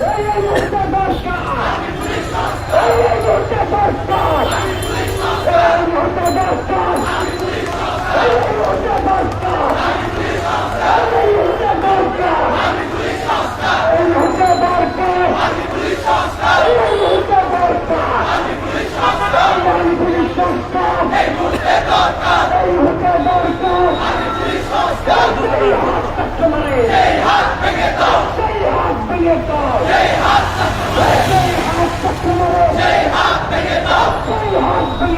সমস্যা তো না গাড়ি নিয়ে Hey!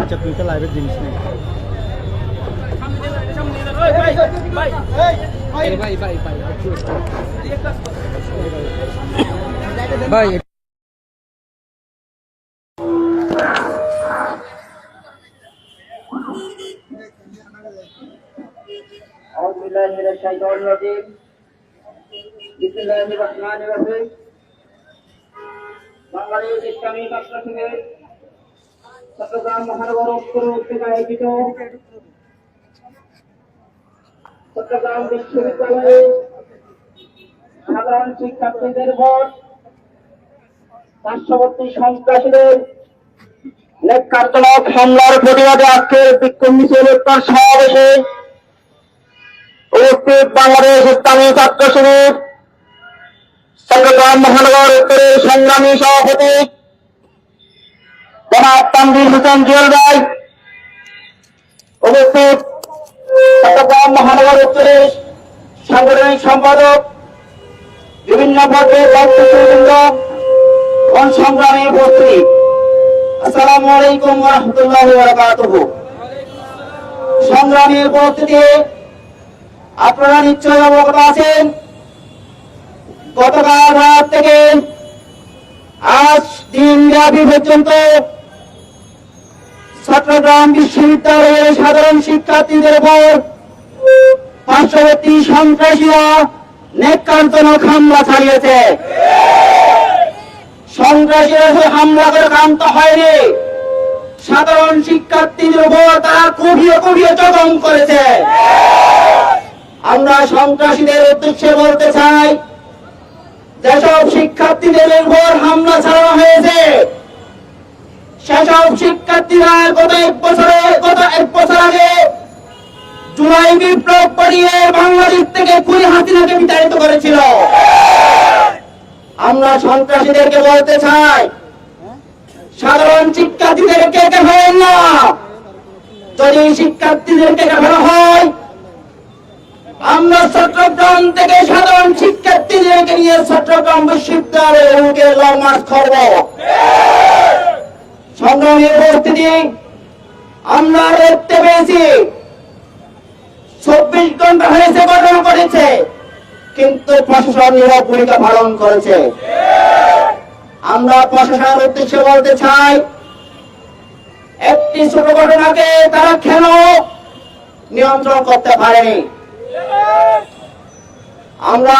আচ্ছা তুই তো লাইভের জিনিস নেই ভাই بالله من الشيطان الرجيم بسم الله الرحمن الرحيم বাংলাদেশ ইসলামী ছাত্র থেকে চট্টগ্রাম মহানগর উত্তর থেকে আয়োজিত চট্টগ্রাম বিশ্ববিদ্যালয়ে সাধারণ শিক্ষার্থীদের ভোট পার্শ্ববর্তী সন্ত্রাসীদের ন্যাক্কারজনক হামলার প্রতিবাদে আজকের বিক্ষোভ মিছিল উত্তর সমাবেশে উপস্থিত বাংলাদেশ ইসলামী ছাত্র শিবির চট্টগ্রাম মহানগর উত্তরের সংগ্রামী সভাপতি জনাব তানভীর হোসেন জুয়েল ভাই। উপস্থিত চট্টগ্রাম মহানগর উত্তরের সাংগঠনিক সম্পাদক বিভিন্ন পর্যায়ের দায়িত্বশীলবৃন্দ এবং সংগ্রামী উপস্থিত। আসসালামু আলাইকুম রহমতুল্লাহ বারাকাতুহ। উপস্থিতি আপনারা নিশ্চয়ই অবগত আছেন। গতকাল রাত থেকে আজ দিন ব্যাপী পর্যন্ত চট্টগ্রাম বিশ্ববিদ্যালয়ের সাধারণ শিক্ষার্থীদের উপর পার্শ্ববর্তী সন্ত্রাসীরা নেকান্তনক হামলা চালিয়েছে। সন্ত্রাসীরা হামলা করে ক্ষান্ত হয়নি, সাধারণ শিক্ষার্থীদের উপর তারা কুভিয়ে কুভিয়ে জখম করেছে। আমরা সন্ত্রাসীদের উদ্দেশ্যে বলতে চাই, যেসব শিক্ষার্থীদের উপর হামলা চালানো হয়েছে, সেসব শিক্ষার্থীরা গত এক বছরে, গত এক বছর আগে জুলাই বিপ্লব করিয়ে বাংলাদেশ থেকে খুনি হাসিনাকে বিতাড়িত করেছিল। আমরা সন্ত্রাসীদেরকে বলতে চাই, সাধারণ শিক্ষার্থীদেরকে দেখাবেন না। যদি শিক্ষার্থীদেরকে দেখানো হয় আমরা চট্টগ্রাম থেকে সাধারণ শিক্ষার্থীদেরকে নিয়ে চট্টগ্রাম বিশ্ববিদ্যালয়ে উঠে লং মার্চ করব। সংগ্রামী উপস্থিতি, আমরা দেখতে পেয়েছি, চব্বিশ ঘণ্টা হয়েছে, ঘটনা করেছে কিন্তু প্রশাসন নীরব ভূমিকা পালন করেছে। আমরা প্রশাসনের উদ্দেশ্যে বলতে চাই, একটি ছোট ঘটনাকে তারা কেন নিয়ন্ত্রণ করতে পারেনি? আমরা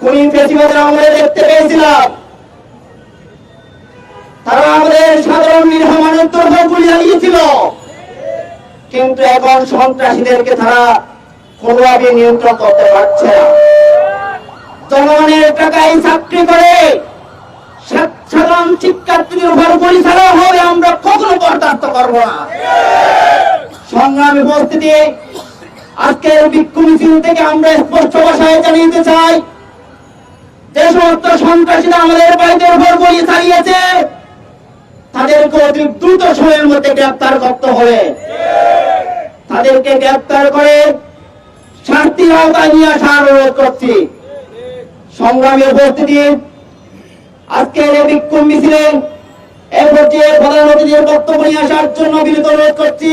খুনি ফেসিবাদের আমলে দেখতে পেয়েছিলাম। তারা আমাদের সাধারণ নিরীহ মানুষের গুলি চালিয়েছিল। কিন্তু এখন সন্ত্রাসীদেরকে তারা কোনোভাবে নিয়ন্ত্রণ করতে পারছে না। জনগণের টাকায় চাকরি করে সাধারণ শিক্ষার্থীদের উপর ছাড়া হবে, আমরা কখনো বরদাস্ত করব না। সংগ্রামী উপস্থিতি আজকের বিক্ষোভ মিছিল থেকে আমরা স্পষ্ট ভাষায় জানিয়ে চাই, যে সমস্ত সন্ত্রাসীরা আমাদের বাড়িদের উপর গুলি চালিয়েছে, তাদেরকে অতি দ্রুত সময়ের মধ্যে গ্রেপ্তার করতে হবে। তাদেরকে গ্রেপ্তার করে শাস্তির আওতায় নিয়ে আসার অনুরোধ করছি। সংগ্রামী উপস্থিতি, আজকের এই বিক্ষোভ মিছিলে এই পর্যায়ে প্রধান বক্তব্য নিয়ে আসার জন্য বিনীত অনুরোধ করছি।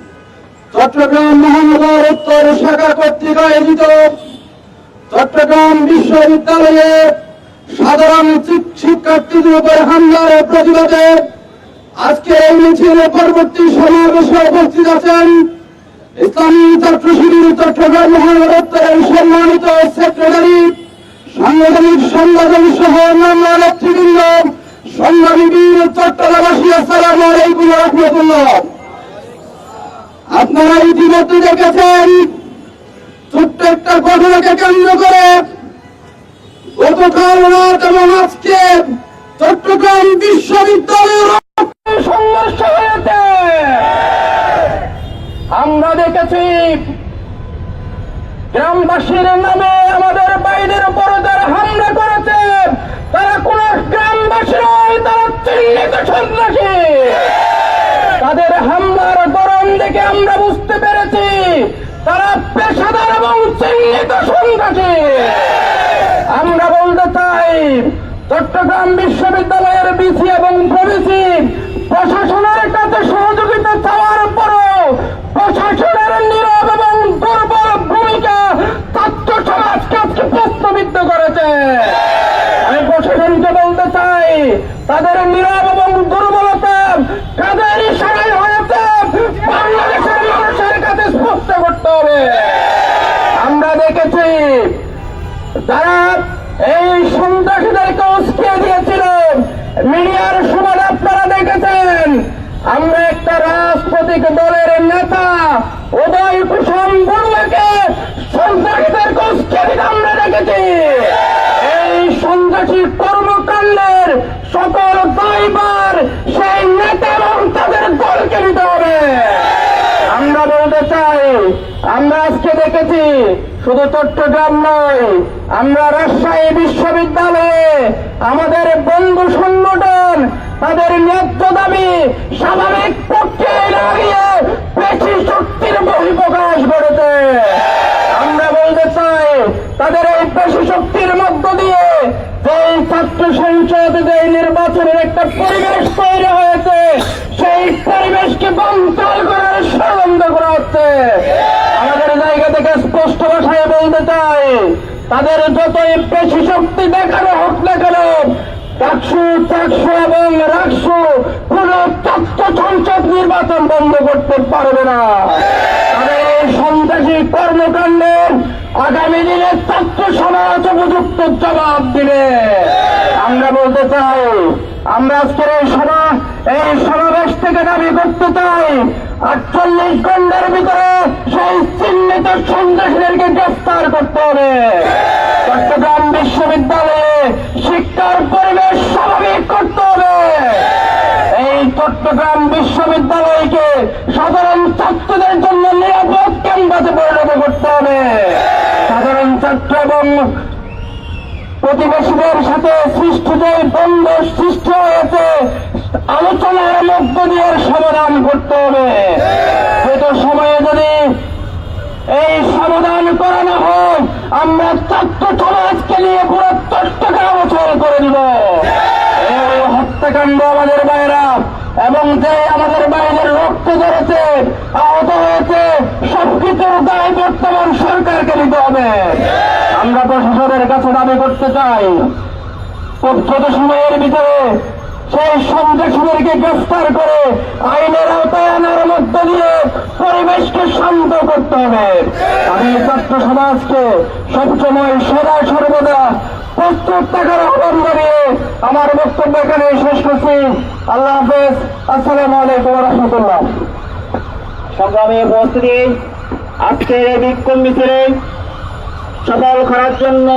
চট্টগ্রাম মহানগর উত্তর শাখা কর্তৃক আয়োজিত চট্টগ্রাম বিশ্ববিদ্যালয়ে সাধারণ শিক্ষার্থীদের উপর হামলার প্রতিবাদে আজকে এই মিছিলের পরবর্তী সমাবেশে উপস্থিত আছেন ইসলামী ছাত্র শিবির চট্টগ্রাম মহানগর উত্তরের সম্মানিত সেক্রেটারি, সাংগঠনিক সংগঠন সহ অন্যান্য নেতৃবৃন্দ, সংগ্রামী বীর চট্টগ্রামবাসী, আসসালামু আলাইকুম রহমতুল্লাহ। আপনারা ইতিমধ্যে দেখেছেন ছোট্ট একটা ঘটনাকে কেন্দ্র করে গতকাল রাত এবং আজকে চট্টগ্রাম বিশ্ববিদ্যালয়ের সংঘর্ষ হয়েছে। আমরা দেখেছি গ্রামবাসীর নামে আমাদের বাইরের উপর হামলা করেছে। আমরা বলতে চাই, চট্টগ্রাম বিশ্ববিদ্যালয়ের বিসি এবং প্রবিসি প্রশাসনের কাছে সহযোগিতা চাওয়ার পরও প্রশাসনের নীরব এবং দুর্বল ভূমিকা ছাত্র সমাজকে আজকে প্রশ্নবিদ্ধ করেছে। আমি প্রশাসনকে বলতে চাই, তাদের নীরব এবং দুর্বলতা কাদের ইশারায় হয়েছে? বাংলাদেশের মানুষের কাছে স্পষ্ট করতে হবে দেখেছি যারা এই সন্ত্রাসীদেরকে উস্কিয়ে দিয়েছিল। মিডিয়ার সুবাদ আপনারা দেখেছেন। আমরা একটা রাজনৈতিক দলের নেতা, উদয় কুসুম বড়ুয়াকে সন্ত্রাসীদেরকে উস্কিয়ে দিতে আমরা দেখেছি। এই সন্ত্রাসী কর্মকাণ্ডের সকল দায়বার সেই নেতা এবং তাদের দলকে নিতে হবে। আমরা বলতে চাই, আমরা আজকে দেখেছি শুধু চট্টগ্রাম নয়, আমরা রাজশাহী বিশ্ববিদ্যালয়ে আমাদের বন্ধু সংগঠন, তাদের ন্যায্য দাবি স্বাভাবিক পক্ষে লাগিয়ে বেশি শক্তির বহিঃপ্রকাশ করেছে আমরা বলতে চাই, তাদের এই পেশি শক্তির মধ্য দিয়ে যে ছাত্র সংসদ যে নির্বাচনের একটা পরিবেশ তৈরি হয়েছে, সেই পরিবেশকে বঞ্চল করার ষড়যন্ত্র করা হচ্ছে। স্পষ্ট ভাষায় বলতে চাই, তাদের যতই পেশি শক্তি দেখানো হোক না কেন ডাকসু চাকসু এবং রাকসু কোন তত্ত্ব সংসদ নির্বাচন বন্ধ করতে পারবে না। তাদের এই সন্ত্রাসী কর্মকাণ্ডের আগামী দিনে ছাত্র সমাজ উপযুক্ত জবাব দিবে। আমরা বলতে চাই, আমরা আজকের এই সভা, এই সমাবেশ থেকে দাবি করতে চাই আটচল্লিশ ঘণ্টার ভিতরে সেই চিহ্নিত সন্ত্রাসীদেরকে গ্রেফতার করতে হবে। চট্টগ্রাম বিশ্ববিদ্যালয়ে শিক্ষার পরিবেশ স্বাভাবিক করতে হবে। এই চট্টগ্রাম বিশ্ববিদ্যালয়কে সাধারণ ছাত্রদের জন্য নিরাপদ ক্যাম্পাসে পরিণত করতে হবে। সাধারণ ছাত্র এবং প্রতিবেশীদের সাথে এর সমাধান করতে হবে। হয়তো সময়ে যদি এই সমাধান করানো হয়, আমরা ছাত্র সমাজকে নিয়ে পুরো চট্টগ্রাম অচল করে দিব। হত্যাকাণ্ড আমাদের বাইরা, এবং যে আমাদের বাইরের রক্ত ধরেছে, আহত হয়েছে, সবকিছুর দায় বর্তমান সরকারকে নিতে হবে। আমরা প্রশাসনের কাছে দাবি করতে চাই খুব ছোট সময়ের ভিতরে সেই সন্ত্রাসীদেরকে গ্রেফতার করে আইনের আওতায় আনার মধ্য দিয়ে পরিবেশকে শান্ত করতে হবে। আমি ছাত্র সমাজকে সবসময় সদা সর্বদা প্রস্তুত থাকার আহ্বান জানিয়ে আমার বক্তব্য এখানে শেষ করছি। আল্লাহ হাফেজ। আসসালামু আলাইকুম রহমতুল্লাহ। সংগ্রামী উপস্থিতি, আজকের বিক্ষোভ মিছিলে সফল করার জন্য